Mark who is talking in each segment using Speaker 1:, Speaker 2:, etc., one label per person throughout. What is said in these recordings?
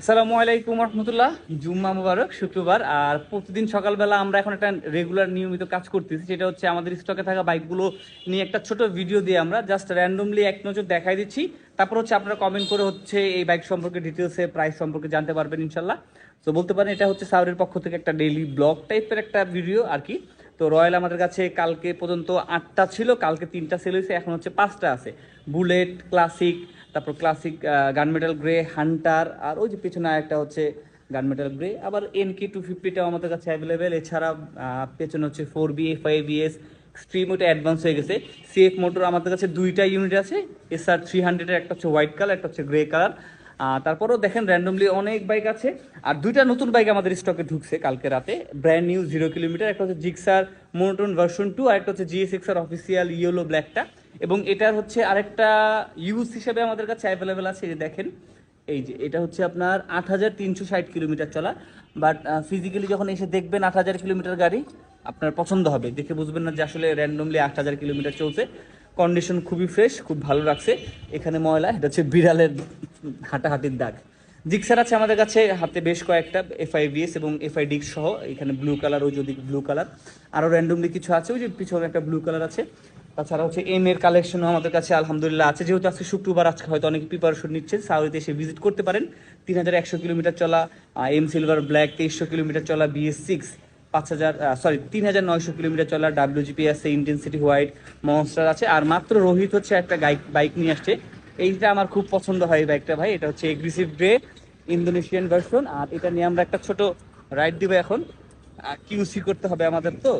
Speaker 1: আসসালামু আলাইকুম রহমতুল্লাহ। জুম্মা মুবারক, শুক্রবার। আর প্রতিদিন সকালবেলা আমরা এখন একটা রেগুলার নিয়মিত কাজ করতেছি, সেটা হচ্ছে আমাদের স্টকে থাকা বাইকগুলো নিয়ে একটা ছোট ভিডিও দিয়ে আমরা জাস্ট র্যান্ডমলি এক নজর দেখাই দিচ্ছি। তারপর হচ্ছে আপনারা কমেন্ট করে হচ্ছে এই বাইক সম্পর্কে ডিটেলসে প্রাইস সম্পর্কে জানতে পারবেন ইনশাল্লাহ। তো বলতে পারেন, এটা হচ্ছে সাউরের পক্ষ থেকে একটা ডেইলি ব্লগ টাইপের একটা ভিডিও আর কি। তো রয়্যাল আমাদের কাছে কালকে পর্যন্ত আটটা ছিল, কালকে তিনটা সেল হয়েছে, এখন হচ্ছে পাঁচটা আছে। বুলেট, ক্লাসিক, তারপর ক্লাসিক গানমেটাল গ্রে, হান্টার, আর ওই যে পিছনে একটা হচ্ছে গানমেটাল গ্রে। আবার এন কে টু ফিফটিটাও আমাদের কাছে অ্যাভেলেবেল এছাড়া পেছনে হচ্ছে four B I BS stream ওটা অ্যাডভান্স হয়ে গেছে। সিএফ মোটর আমাদের কাছে দুইটা ইউনিট আছে এস আর থ্রি হান্ড্রেডের একটা হচ্ছে হোয়াইট কালার একটা হচ্ছে গ্রে কালার তারপরেও দেখেন র্যান্ডমলি অনেক বাইক আছে। আর দুইটা নতুন বাইক আমাদের স্টকে ঢুকছে কালকে রাতে। ব্র্যান্ড নিউ জিরো কিলোমিটার একটা হচ্ছে জিক্সার মোনোটন ভার্সন টু আর একটা হচ্ছে জিএস এক্সার অফিসিয়াল ইয়েলো ব্ল্যাকটা এবং এটার হচ্ছে আরেকটা ইউজ হিসেবে আমাদের কাছে অ্যাভেলেবেল আছে যে দেখেন। এই যে, এটা হচ্ছে আপনার আট হাজার তিনশো ষাট কিলোমিটার চলা। বাট ফিজিক্যালি যখন এসে দেখবেন আট হাজার কিলোমিটার গাড়ি, আপনার পছন্দ হবে। দেখে বুঝবেন না যে আসলে র্যান্ডমলি আট হাজার কিলোমিটার চলছে। কন্ডিশন খুবই ফ্রেশ খুব ভালো রাখছে এখানে ময়লা, এটা হচ্ছে বিড়ালের হাঁটাহাঁটির দাগ। জিক্সার আছে আমাদের কাছে, হাতে বেশ কয়েকটা এফআই বিএস এবং এফআই ডিক্স সহ, এখানে ব্লু কালার ওই যদি ব্লু কালার আরও র্যান্ডমলি কিছু আছে, ওই যে পিছনে একটা ব্লু কালার আছে। তাছাড়া হচ্ছে এম এর কালেকশনও আমাদের কাছে আলহামদুলিল্লাহ আছে। যেহেতু আজকে শুক্রবার, আজকে হয়তো অনেকে প্রিপারেশন নিচ্ছে সাউথে এসে ভিজিট করতে পারেন। তিন হাজার একশো কিলোমিটার চলা এম সিলভার ব্ল্যাক তেইশশো কিলোমিটার চলা বিএস সিক্স পাঁচ হাজার সরি তিন হাজার নয়শো কিলোমিটার চলা ডাব্লিউজিপি আছে ইন্টেন্সিটি হোয়াইট মনস্টার আছে। আর মাত্র রোহিত হচ্ছে একটা বাইক নিয়ে আসছে এইটা আমার খুব পছন্দ হয় এই বাইকটা ভাই। এটা হচ্ছে এগ্রেসিভ গ্রে ইন্দোনেশিয়ান ভার্সন আর এটা নিয়ে আমরা একটা ছোট রাইড দিব এখন। কিউসি করতে হবে আমাদের তো।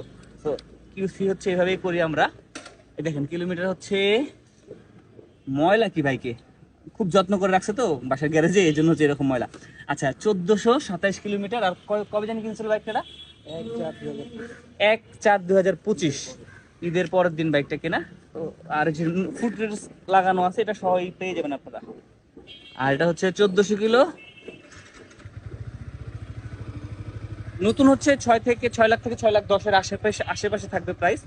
Speaker 1: তো কিউসি হচ্ছে এভাবেই করি আমরা। দেখেন কিলোমিটার হচ্ছে ময়লা কি বাইকে? খুব যত্ন করে রাখছে তো বাসার গ্যারেজে, এই জন্য হচ্ছে এরকম ময়লা। আচ্ছা চোদ্দশো সাতাইশ কিলোমিটার আর কবে জানি কিনছিল বাইকটা এক চার দু হাজার পঁচিশ। ঈদের পরের দিন বাইকটা কেনা। তো আর যে ফুট লাগানো আছে, এটা সবাই পেয়ে যাবেন আপনারা। আর এটা হচ্ছে চোদ্দশো কিলো। নতুন হচ্ছে ছয় থেকে ছয় লাখ থেকে ছয় লাখ দশের আশেপাশে আশেপাশে থাকবে প্রাইস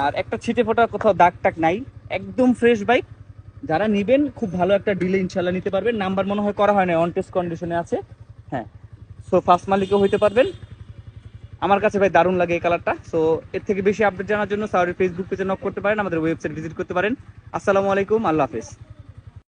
Speaker 1: আর একটা ছিটে ফোটার কোথাও দাগ টাক নাই। একদম ফ্রেশ বাইক যারা নিবেন, খুব ভালো একটা ডিলে ইনশাল্লাহ নিতে পারবেন। নাম্বার মনে হয় করা হয় না অন টেস্ট কন্ডিশনে আছে। হ্যাঁ সো ফার্স্ট মালিকও হইতে পারবেন। আমার কাছে ভাই দারুণ লাগে এই কালারটা সো এর থেকে বেশি আপডেট জানার জন্য সাউরি ফেসবুক পেজে নক করতে পারেন, আমাদের ওয়েবসাইট ভিজিট করতে পারেন। আসসালামু আলাইকুম, আল্লাহ হাফেজ।